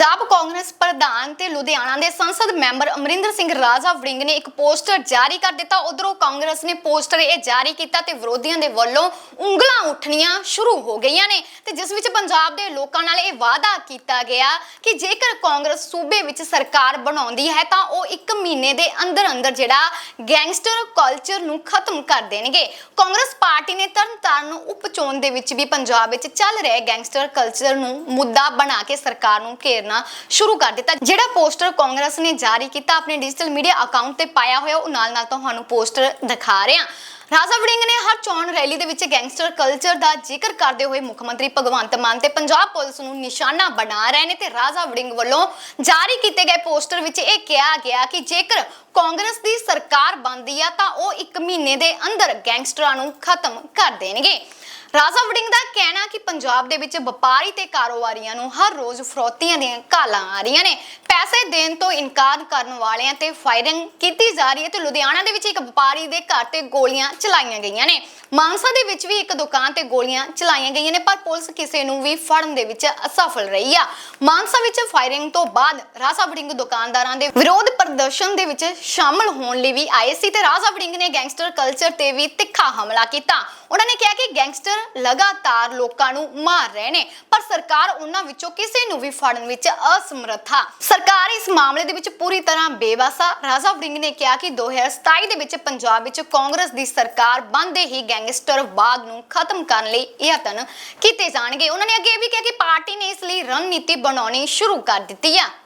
ਪੰਜਾਬ ਕਾਂਗਰਸ ਪ੍ਰਧਾਨ ਤੇ ਲੁਧਿਆਣਾ ਦੇ ਸੰਸਦ ਮੈਂਬਰ ਅਮਰਿੰਦਰ ਸਿੰਘ ਰਾਜਾ ਵੜਿੰਗ ਨੇ ਇੱਕ ਪੋਸਟਰ ਜਾਰੀ ਕਰ ਦਿੱਤਾ। ਉਧਰੋਂ ਕਾਂਗਰਸ ਨੇ ਪੋਸਟਰ ਇਹ ਜਾਰੀ ਕੀਤਾ ਤੇ ਵਿਰੋਧੀਆਂ ਦੇ ਵੱਲੋਂ ਉਂਗਲਾਂ ਉੱਠਣੀਆਂ ਸ਼ੁਰੂ ਹੋ ਗਈਆਂ ਨੇ ਤੇ ਜਿਸ ਵਿੱਚ ਪੰਜਾਬ ਦੇ ਲੋਕਾਂ ਨਾਲ ਇਹ ਵਾਅਦਾ ਕੀਤਾ ਗਿਆ ਕਿ ਜੇਕਰ ਕਾਂਗਰਸ ਸੂਬੇ ਵਿੱਚ ਸਰਕਾਰ ਬਣਾਉਂਦੀ ਹੈ ਤਾਂ ਉਹ 1 ਮਹੀਨੇ ਦੇ ਅੰਦਰ ਅੰਦਰ ਜਿਹੜਾ ਗੈਂਗਸਟਰ ਕਲਚਰ ਨੂੰ ਖਤਮ ਕਰ ਦੇਣਗੇ। ਕਾਂਗਰਸ ਪਾਰਟੀ ਨੇ ਤਰਨਤਾਰਨ ਉਪ ਚੋਣ ਦੇ ਵਿੱਚ ਵੀ ਪੰਜਾਬ ਵਿੱਚ ਚੱਲ ਰਹੇ ਗੈਂਗਸਟਰ ਕਲਚਰ ਨੂੰ ਮੁੱਦਾ ਬਣਾ ਕੇ ਸਰਕਾਰ ਨੂੰ ਘੇਰਨਾ ਸ਼ੁਰੂ ਕਰ ਦਿੱਤਾ। ਜਿਹੜਾ ਪੋਸਟਰ ਕਾਂਗਰਸ ਨੇ ਜਾਰੀ ਕੀਤਾ, ਆਪਣੇ ਡਿਜੀਟਲ ਮੀਡੀਆ ਅਕਾਊਂਟ ਤੇ ਪਾਇਆ ਹੋਇਆ, ਉਹ ਨਾਲ ਨਾਲ ਤੁਹਾਨੂੰ ਪੋਸਟਰ ਦਿਖਾ ਰਹੇ। ਹਾਂ ਰਾਜਾ ਵੜਿੰਗ ਨੇ ਹਰ ਚੋਣ ਰੈਲੀ ਦੇ ਵਿੱਚ ਗੈਂਗਸਟਰ ਕਲਚਰ ਦਾ ਜ਼ਿਕਰ ਕਰਦੇ ਹੋਏ ਮੁੱਖ ਮੰਤਰੀ ਭਗਵੰਤ ਮਾਨ ਤੇ ਪੰਜਾਬ ਪੁਲਿਸ ਨੂੰ ਨਿਸ਼ਾਨਾ ਬਣਾ ਰਹੇ ਨੇ ਤੇ ਰਾਜਾ ਵੜਿੰਗ ਵੱਲੋਂ ਜਾਰੀ ਕੀਤੇ ਗਏ ਪੋਸਟਰ ਵਿੱਚ ਇਹ ਕਿਹਾ ਗਿਆ ਕਿ ਜੇਕਰ ਕਾਂਗਰਸ ਦੀ ਸਰਕਾਰ ਬਣਦੀ ਆ, ਤਾਂ ਉਹ 1 ਮਹੀਨੇ ਦੇ ਅੰਦਰ ਗੈਂਗਸਟਰਾਂ ਨੂੰ ਖਤਮ ਕਰ ਦੇਣਗੇ। ਰਾਜਾ ਵੜਿੰਗ ਦਾ ਕਹਿਣਾ ਕਿ ਪੰਜਾਬ ਦੇ ਵਿੱਚ ਵਪਾਰੀ ਤੇ ਕਾਰੋਬਾਰੀਆਂ ਨੂੰ ਹਰ ਰੋਜ਼ ਫਰੋਤੀਆਂ ਦੀਆਂ ਕਾਲਾਂ ਆ ਰਹੀਆਂ ਨੇ। ਪੈਸੇ ਦੇਣ ਤੋਂ ਇਨਕਾਰ ਕਰਨ ਵਾਲਿਆਂ ਤੇ ਫਾਇਰਿੰਗ ਕੀਤੀ ਜਾ ਰਹੀ ਹੈ ਤੇ ਲੁਧਿਆਣਾ ਦੇ ਵਿੱਚ ਇੱਕ ਵਪਾਰੀ ਦੇ ਘਰ ਤੇ ਗੋਲੀਆਂ ਚਲਾਈਆਂ ਗਈਆਂ ਨੇ। ਮਾਨਸਾ ਦੇ ਵਿੱਚ ਵੀ ਇੱਕ ਦੁਕਾਨ ਤੇ ਗੋਲੀਆਂ ਚਲਾਈਆਂ ਗਈਆਂ ਨੇ, ਪਰ ਪੁਲਿਸ ਕਿਸੇ ਨੂੰ ਵੀ ਫੜਨ ਦੇ ਵਿੱਚ ਅਸਫਲ ਰਹੀ ਆ। ਮਾਨਸਾ ਵਿੱਚ ਫਾਇਰਿੰਗ ਤੋਂ ਬਾਅਦ ਰਾਜਾ ਵੜਿੰਗ ਦੁਕਾਨਦਾਰਾਂ ਦੇ ਵਿਰੋਧ ਪ੍ਰਦਰਸ਼ਨ ਦੇ ਵਿੱਚ ਸ਼ਾਮਲ ਹੋਣ ਲਈ ਵੀ ਆਏ ਸੀ ਤੇ ਰਾਜਾ ਵੜਿੰਗ ਨੇ ਗੈਂਗਸਟਰ ਕਲਚਰ ਤੇ ਵੀ ਤਿੱਖਾ ਹਮਲਾ ਕੀਤਾ। ਉਹਨਾਂ ਨੇ ਕਿਹਾ ਕਿ ਗੈਂਗਸਟਰ ਲਗਾਤਾਰ ਲੋਕਾਂ ਨੂੰ ਮਾਰ ਰਹੇ ਨੇ। ਪਰ ਸਰਕਾਰ ਉਹਨਾਂ ਵਿੱਚੋਂ ਕਿਸੇ ਨੂੰ ਵੀ ਫੜਨ ਵਿੱਚ ਅਸਮਰੱਥ ਆ। ਸਰਕਾਰ ਇਸ ਮਾਮਲੇ ਦੇ ਵਿੱਚ ਪੂਰੀ ਤਰ੍ਹਾਂ ਬੇਵਸਾ ਰਾਜਾ ਵੜਿੰਗ ਨੇ ਕਿਹਾ ਕਿ 2027 ਦੇ ਵਿੱਚ ਪੰਜਾਬ ਵਿੱਚ ਕਾਂਗਰਸ ਦੀ ਸਰਕਾਰ ਬੰਦੇ ਹੀ ਗੈਂਗਸਟਰ ਬਾਗ ਨੂੰ ਖਤਮ ਕਰਨ ਲਈ ਯਤਨ ਕੀਤੇ ਜਾਣਗੇ। ਉਹਨਾਂ ਨੇ ਅੱਗੇ ਇਹ ਵੀ ਕਿਹਾ ਕਿ ਪਾਰਟੀ ਨੇ ਇਸ ਲਈ ਰਣਨੀਤੀ ਬਣਾਉਣੀ ਸ਼ੁਰੂ ਕਰ ਦਿੱਤੀ ਆ।